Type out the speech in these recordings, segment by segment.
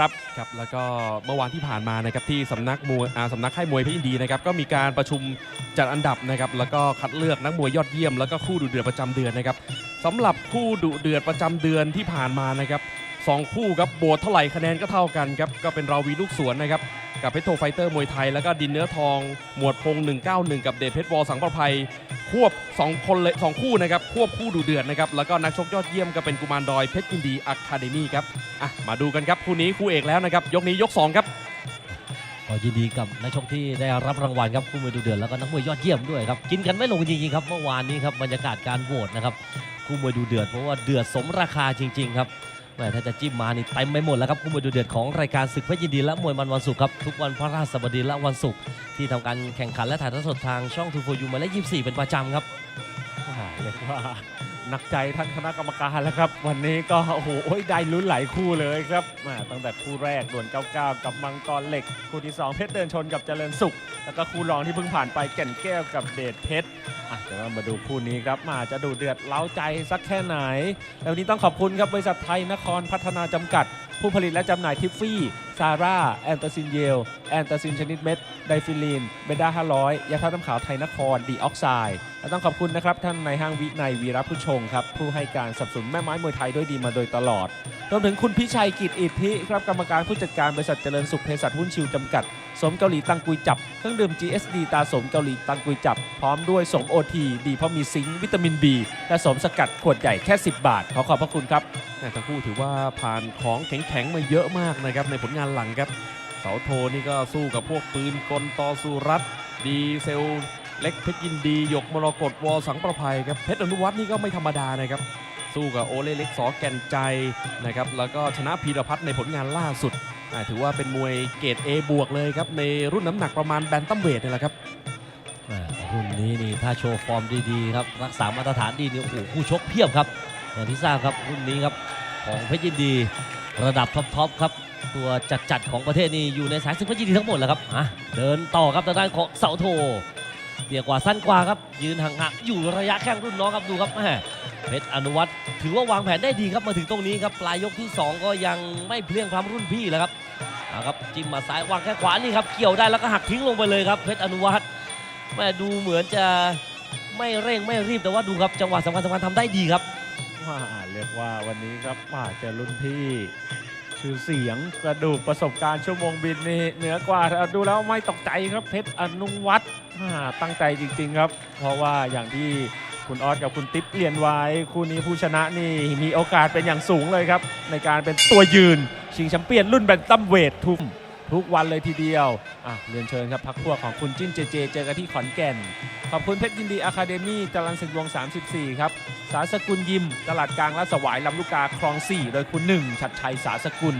ครับครับแล้วก็เมื่อวานที่ผ่านมานะครับที่สำนักมวยอ่าสำนักค่ายมวยเพชรยินดีนะครับก็มีการประชุมจัดอันดับนะครับแล้วก็คัดเลือกนักมวยยอดเยี่ยมแล้วก็คู่ดุเดือดประจำเดือนนะครับสำหรับคู่ดุเดือดประจำเดือนที่ผ่านมานะครับ สองคู่ครับโบทเท่าไหร่คะแนนก็เท่ากันครับก็เป็นเราวีลูกสวนนะครับกับเพชรโทไฟเตอร์มวยไทย แล้วก็ดินเนื้อทองหมวดพง 191 กับเดชเพชรวอสังประภัยควบสองคนเลยสองคู่นะครับควบคู่ดูเดือดนะครับแล้วก็นักชกยอดเยี่ยมก็เป็นกุมารดอยเพชรยินดีอะคาเดมี่ครับอะมาดูกันครับคู่นี้คู่เอกแล้วนะครับยกนี้ยกสองครับก็ยินดีกับนักชกที่ได้รับรางวัลครับคู่มวยดูเดือดแล้วก็นักมวยยอดเยี่ยมด้วยครับกินกันไม่ลงจริงๆครับเมื่อวานนี้ครับบรรยากาศการโหวตนะครับคู่มวยดูเดือดเพราะว่าเดือดสมราคาจริง ๆ ครับ แม่ถ้าจะจิ้มมานี่เต็มไปหมดแล้วครับคู่มวยดูเดือดของรายการศึกพระยินดีและมวยมันวันศุกร์ครับทุกวันพระราชบดีและวันศุกร์ที่ทำการแข่งขันและถ่ายทอดสดทางช่องทูโฟยูมายเลข24 เป็นประจำครับเรียกว่า หนักใจท่านคณะกรรมการแล้วครับ วันนี้ก็โอ้โหได้ลุ้นหลายคู่เลยครับมาตั้งแต่คู่แรกด่วน99 กับมังกรเหล็ก คู่ที่ 2 เพชรเดินชนกับเจริญสุข แล้วก็คู่รองที่เพิ่งผ่านไปแก่นแก้วกับเดชเพชรอะเดี๋ยวเรามาดูคู่นี้ครับมาจะดูเดือดเล้าใจสักแค่ไหนแล้ววันนี้ต้องขอบคุณครับบริษัทไทยนครพัฒนาจำกัดผู้ผลิตและจำหน่ายทิฟฟี่ ซาร่า แอนตาซินเยล แอนตาซินชนิดเม็ด ไดฟิลีน เบด้า 500 ยาทาน้ำขาวไทยนคร ดีออกไซด์ และต้องขอบคุณนะครับท่านนายห้างวินัยวีรพุชงครับ ผู้ให้การสนับสนุนแม่ไม้มวยไทยด้วยดีมาโดยตลอด รวมถึงคุณพิชัยกิจอิทธิครับกรรมการผู้จัดการบริษัทเจริญสุขเภสัชหุ้นชิวจำกัด สมเกาหลีตังกุยจับ เครื่องดื่ม GSD ตาสมเกาหลีตังกุยจับ พร้อมด้วยสมโอทีดีเพราะมีซิงค์วิตามิน B และสมสกัดขวดใหญ่แค่ 10 บาท ขอขอบพระคุณครับแต่ทั้งคู่ถือว่าผ่านของแข็งๆมาเยอะมากนะครับในผลงานหลังครับ เสาโทนี่ก็สู้กับพวกปืนกลต่อสู้รัฐดีเซลเล็กเพชรยินดีหยกมรกตวอสังประภัยครับเพชรอนุวัฒน์นี่ก็ไม่ธรรมดานะครับสู้กับโอเล่เล็กสอแก่นใจนะครับแล้วก็ชนะพีรพัฒน์ในผลงานล่าสุด ถือว่าเป็นมวยเกรด A บวกเลยครับ ในรุ่นน้ำหนักประมาณแบนตัมเวทนี่แหละครับรุ่นนี้นี่ถ้าโชว์ฟอร์มดีๆครับรักษามาตรฐานดีนี่โอ้โหคู่ชกเพียบครับ อย่างที่ทราบครับรุ่นนี้ครับของเพชรยินดีระดับท็อปๆครับตัวจัดๆของประเทศนี่อยู่ในสายศึกเพชรยินดีทั้งหมดแหละครับอะเดินต่อครับทางด้านของเสาโทเตียกว่าสั้นกว่าครับยืนห่างๆอยู่ระยะแข้งรุ่นน้องครับดูครับแหม่ เพชรอนุวัฒน์ถือว่าวางแผนได้ดีครับมาถึงตรงนี้ครับปลายยกที่สองก็ยังไม่เพลียงพล้ำรุ่นพี่แล้วครับเอาครับจิ้มมาซ้ายวางแค่ขวานี่ครับเกี่ยวได้แล้วก็หักทิ้งลงไปเลยครับเพชรอนุวัฒน์แม่ดูเหมือนจะไม่เร่งไม่รีบแต่ว่าดูครับจังหวะสำคัญสำคัญทำได้ดีครับว่าเรียกว่าวันนี้ครับว่าเจอรุ่นพี่ชื่อเสียงกระดูกประสบการณ์ชั่วโมงบินนี่เหนือกว่าดูแล้วไม่ตกใจครับเพชรอนุวัฒน์ตั้งใจจริง ๆ ครับ เพราะว่าอย่างที่ คุณออสกับคุณติ๊บเรียนไว้คู่นี้ผู้ชนะนี่มีโอกาสเป็นอย่างสูงเลยครับ ในการเป็นตัวยืน ชิงแชมป์เปี้ยนรุ่นแบนตัมเวททุ่ม ทุกวันเลยทีเดียวอะเรียนเชิญครับพักพวกของคุณจิ้นเจเจ เจอกันที่ขอนแก่น ขอบคุณเพชรยินดีอะคาเดมี่จรัญสิงห์วง 34 ครับ สาสกุลยิม ตลาดกลางและสวายลำลูกกาคลอง 4 โดยคุณหนึ่งชัดชัยสาสกุล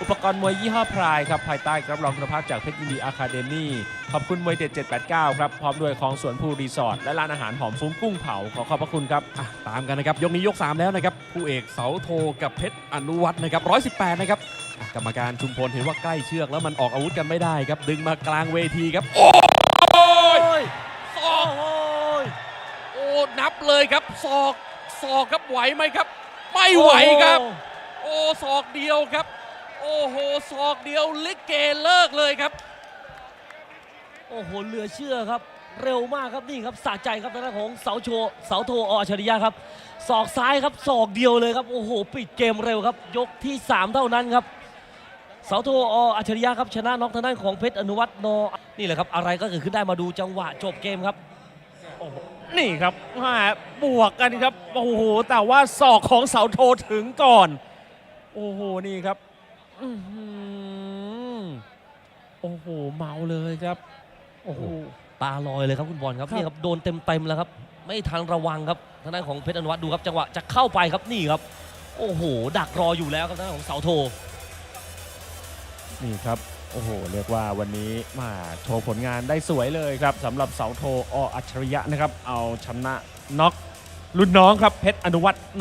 อุปกรณ์มวยยี่ห้อพรายครับ ภายใต้รับรองคุณภาพจากเพชรยินดีอะคาเดมี่ขอบคุณมวยเด็ด 789 ครับ พร้อมด้วยของสวนภูรีสอร์ทและร้านอาหารหอมฟุ้งกุ้งเผาขอขอบพระคุณครับอะตามกันนะครับยกนี้ยก 3 แล้วนะครับคู่เอกเสาโทกับเพชรอนุวัฒน์นะครับ118 นะครับอะ กรรมการชุมพลเห็นว่าใกล้เชือกแล้วมันออกอาวุธกันไม่ได้ครับ ดึงมากลางเวทีครับ โอ้ยศอกโอ้นับเลยครับศอกศอกครับไหวไหมครับ ไม่ไหวครับ โอ้ศอกเดียวครับ โอ้โหศอกเดียวลิเกเลิกเลยครับ โอ้โหเหลือเชื่อครับ เร็วมากครับนี่ครับสะใจครับทางด้านของเสาโชเสาโทออัจฉริยะครับศอกซ้ายครับศอกเดียวเลยครับ โอ้โห ปิดเกมเร็วครับ ยกที่ 3 เท่านั้นครับ เสาโทออัจฉริยะครับชนะน็อกทางด้านของเพชรอนุวัฒน์นอนี่แหละครับ อะไรก็เกิดขึ้นได้มาดูจังหวะจบเกมครับ โอ้โหนี่ครับแหม่บวกกันครับ โอ้โห แต่ว่าศอกของเสาโทถึงก่อน โอ้โห นี่ครับอื้อหือโอ้โห เมาเลยครับ โอ้โห ตาลอยเลยครับคุณบอลครับครับ นี่ครับโดนเต็มๆแล้วครับ ไม่ทันระวังครับทางด้านของเพชรอนุวัฒน์ดูครับจังหวะจะเข้าไปครับนี่ครับ โอ้โห ดักรออยู่แล้วครับทางด้านของเสาโท นี่ครับ โอ้โห เรียกว่าวันนี้มาโชว์ผลงานได้สวยเลยครับสำหรับเสาโทออัจฉริยะนะครับ เอาชนะน็อกรุ่นน้องครับเพชรอนุวัฒน์